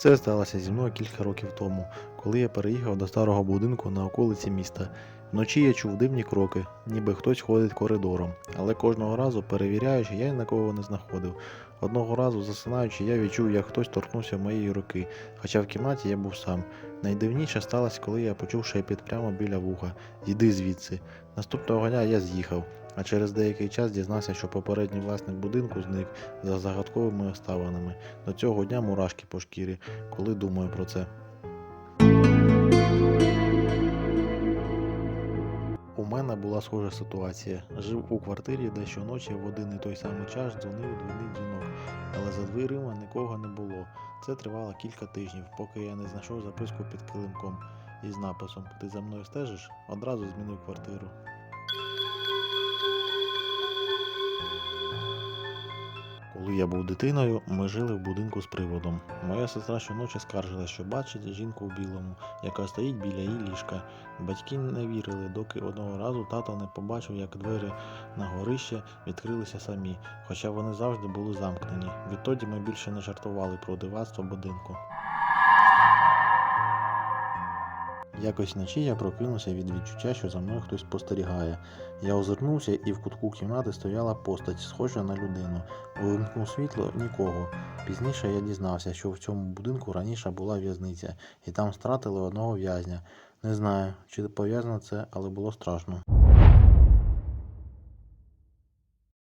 Це сталося зі мною кілька років тому, коли я переїхав до старого будинку на околиці міста. Вночі я чув дивні кроки, ніби хтось ходить коридором, але кожного разу перевіряючи, я нікого не знаходив. Одного разу засинаючи, я відчув, як хтось торкнувся моєї руки, хоча в кімнаті я був сам. Найдивніше сталося, коли я почув шепіт прямо біля вуха Йди звідси. Наступного дня я з'їхав, а через деякий час дізнався, що попередній власник будинку зник за загадковими обставинами. До цього дня мурашки по шкірі, коли думаю про це. Мене була схожа ситуація. Жив у квартирі, де щоночі в один і той самий час дзвонив двійний дзвінок, але за дверима нікого не було. Це тривало кілька тижнів, поки я не знайшов записку під килимком із написом Ти за мною стежиш? Одразу змінив квартиру. Коли я був дитиною, ми жили в будинку з приводом. Моя сестра щоночі скаржила, що бачить жінку в білому, яка стоїть біля її ліжка. Батьки не вірили, доки одного разу тато не побачив, як двері на горище відкрилися самі, хоча вони завжди були замкнені. Відтоді ми більше не жартували про дивацтво будинку. Якось вночі я прокинувся від відчуття, що за мною хтось спостерігає. Я озирнувся, і в кутку кімнати стояла постать, схожа на людину. Вимкнув світло нікого. Пізніше я дізнався, що в цьому будинку раніше була в'язниця, і там стратили одного в'язня. Не знаю, чи пов'язано це, але було страшно.